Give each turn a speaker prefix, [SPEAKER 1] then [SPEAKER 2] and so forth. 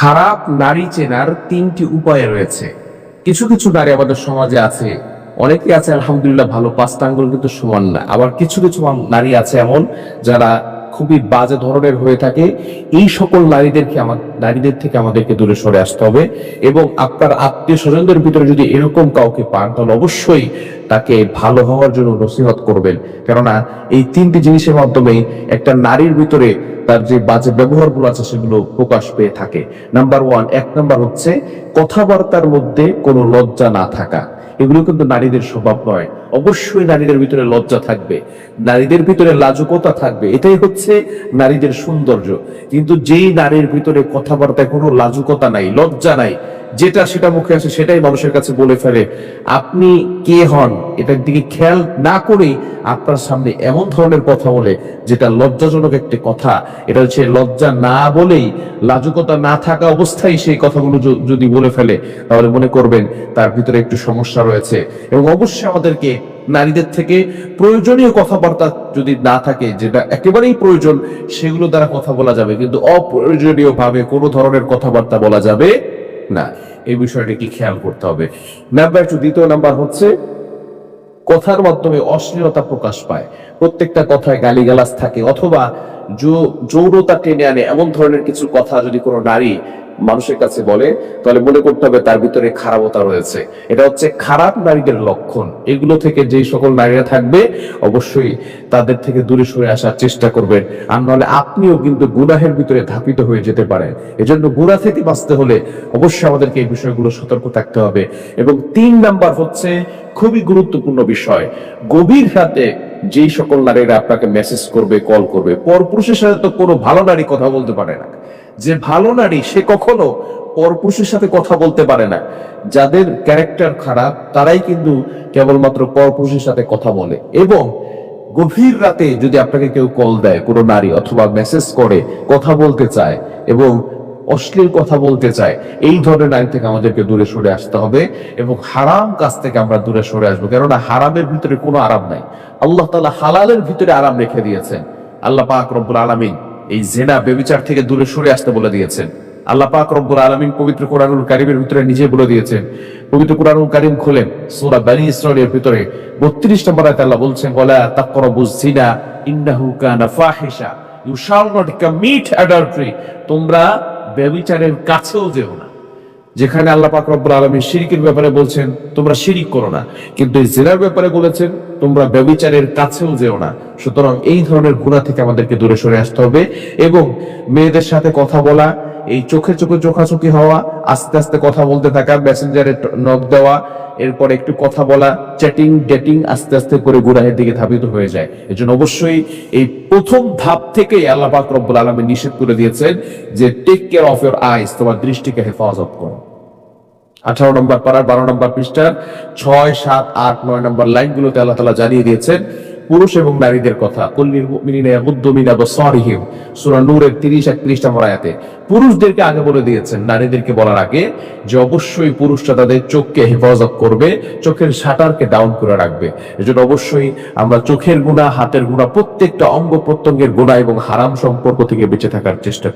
[SPEAKER 1] খারাপ নারী চেনার তিনটি উপায় রয়েছে। কিছু কিছু নারী আমাদের সমাজে আছে। অনেকে আছে, আলহামদুলিল্লাহ, ভালো পাঁচটা আঙ্গুল কিন্তু সমান না। আবার কিছু কিছু নারী আছে এমন যারা খুবই বাজে ধরনের হয়ে থাকে। এই সকল নারীদেরকে আমার নারীদের থেকে আমাদেরকে দূরে সরে আসতে হবে এবং আপনার আত্মীয় স্বজনদের ভিতরে যদি এরকম কাউকে পান, তাহলে অবশ্যই তাকে ভালো হওয়ার জন্য নসিহত করবেন। কেননা, এই তিনটি জিনিসের মাধ্যমে একটা নারীর ভিতরে তার যে বাজে ব্যবহারগুলো আছে সেগুলো প্রকাশ পেয়ে থাকে। নাম্বার ওয়ান এক নাম্বার হচ্ছে কথাবার্তার মধ্যে কোনো লজ্জা না থাকা। এগুলো কিন্তু নারীদের স্বভাব নয়। অবশ্যই নারীদের ভিতরে লজ্জা থাকবে। নারীদের ভিতরে লাজুকতা থাকবে। এটাই হচ্ছে নারীদের সৌন্দর্য। কিন্তু যেই নারীর ভিতরে কথাবার্তায় কোনো লাজুকতা নাই, লজ্জা নাই যেটা সেটা মুখে আসে সেটাই মানুষের কাছে বলে ফেলে। আপনি কে হন, এটার দিকে খেয়াল না করেই আপনার সামনে এমন ধরনের কথা বলে, যেটা লজ্জাজনক একটি কথা। এটা হচ্ছে লজ্জা না বলেই, লাজুকতা না থাকা অবস্থায় সেই কথাগুলো যদি বলে ফেলে, তাহলে মনে করবেন তার ভিতরে একটু সমস্যা রয়েছে। এবং অবশ্যই আমাদেরকে নারীদের থেকে প্রয়োজনীয় কথাবার্তা যদি না থাকে, যেটা একেবারেই প্রয়োজন, সেগুলো দ্বারা কথা বলা যাবে। কিন্তু অপ্রয়োজনীয় ভাবে কোনো ধরনের কথাবার্তা বলা যাবে না, এই বিষয়টিকে খেয়াল করতে হবে। নাম্বার টু দ্বিতীয় নাম্বার হচ্ছে, কথার মাধ্যমে অশ্লীলতা প্রকাশ পায়। প্রত্যেকটা কথায় গালিগালাজ থাকে, অথবা যৌরতা টেনে আনে। এমন ধরনের কিছু কথা যদি কোনো নারী মানুষের কাছে বলে, তাহলে মনে করতে হবে তার ভিতরে খারাপতা রয়েছে। এটা হচ্ছে খারাপ নারীদের লক্ষণ। এগুলো থেকে যেই সকল নারীরা থাকবে, অবশ্যই তাদের থেকে দূরে সরে আসার চেষ্টা করবেন। আর নাহলে আপনিও কিন্তু গুনাহের ভিতরে ধাপিত হয়ে যেতে পারেন এজন্য গুনাহ থেকে বাঁচতে হলে অবশ্যই আমাদেরকে এই বিষয়গুলো সতর্ক থাকতে হবে। এবং তিন নাম্বার হচ্ছে খুবই গুরুত্বপূর্ণ বিষয়। গভীর রাতে যেই সকল নারীরা আপনাকে মেসেজ করবে কল করবে, পরপুরুষের সাথে তো কোনো ভালো নারী কথা বলতে পারে না। যে ভালো নারী সে কখনো পরপুরুষের সাথে কথা বলতে পারে না। যাদের ক্যারেক্টার খারাপ, তারাই কিন্তু কেবলমাত্র পরপুরুষের সাথে কথা বলে। এবং গভীর রাতে যদি আপনাকে কেউ কল দেয়, কোনো নারী অথবা মেসেজ করে, কথা বলতে চায় এবং অশ্লীল কথা বলতে চায়, এই ধরনের আইন থেকে আমাদেরকে দূরে সরে আসতে হবে এবং হারাম কাজ থেকে আমরা দূরে সরে আসব। কেননা হারামের ভিতরে কোনো আরাম নাই। আল্লাহ তালা হালালের ভিতরে আরাম রেখে দিয়েছেন। আল্লাহ পাক রব্বুল আলামিন এই জেনা বেবিচার থেকে দূরে সরে আসতে বলে দিয়েছেন। আল্লাহ পাক রব্বুল আলামিন পবিত্র কোরআনুল কারিমের ভিতরে নিজে বলে দিয়েছেন। পবিত্র কোরআনুল কারিম খুলেন সূরা বানি ইসরাইলের ভিতরে 32 নম্বর আয়াতে আল্লাহ বলছেন, ওয়ালা তাকরাবুজ জিনা ইন্নাহু কানা ফাহিশা। You shall not commit adultery তোমরা ব্যভিচারের কাছেও যেও না। যেখানে আল্লাহ পাক রব্বুল আলামিন শিরিকের ব্যাপারে বলছেন, তোমরা শিরিক করো না। কিন্তু এই জেনার ব্যাপারে বলেছেন, তোমরা ব্যভিচারের কাছেও যেও না। সুতরাং এই ধরনের গুণা থেকে আমাদেরকে দূরে সরে আসতে হবে এবং মেয়েদের সাথে কথা বলা, এই চোখে চোখে চোখাচোখি হওয়া, আস্তে আস্তে কথা বলতে থাকা মেসেঞ্জারে নক দেওয়া, এরপর একটু কথা বলা চ্যাটিং ডেটিং আস্তে আস্তে করে গুনাহের দিকে ধাবিত হয়ে যায়। এজন্য অবশ্যই এই প্রথম ধাপ থেকেই আল্লাহ পাক রব্বুল আলামিন নিষেধ করে দিয়েছেন যে take care of your eyes তোমার দৃষ্টিকে হেফাজত করো। আঠারো নম্বর পাড়ার বারো নম্বর পৃষ্ঠার ছয়, সাত, আট, নয় নম্বর লাইনগুলোতে আল্লাহ তালা জানিয়ে দিয়েছেন পুরুষ এবং নারীদের কথা। কল্লির মুমিনিনা ইয়াগুদ্দু আবসারিহিম সূরা নূরের 30 31 নম্বর আয়াতে, পুরুষদেরকে আগে বলে দিয়েছেন, নারীদেরকে বলার আগে যে অবশ্যই পুরুষরা তাদের চোখকে হেফাজত করবে, চোখের শাটারকে ডাউন করে রাখবে। এজন্য অবশ্যই আমরা চোখের গুণা হাতের গুণা প্রত্যেকটা অঙ্গ প্রত্যঙ্গের গুণা এবং হারাম সম্পর্ক থেকে বেঁচে থাকার চেষ্টা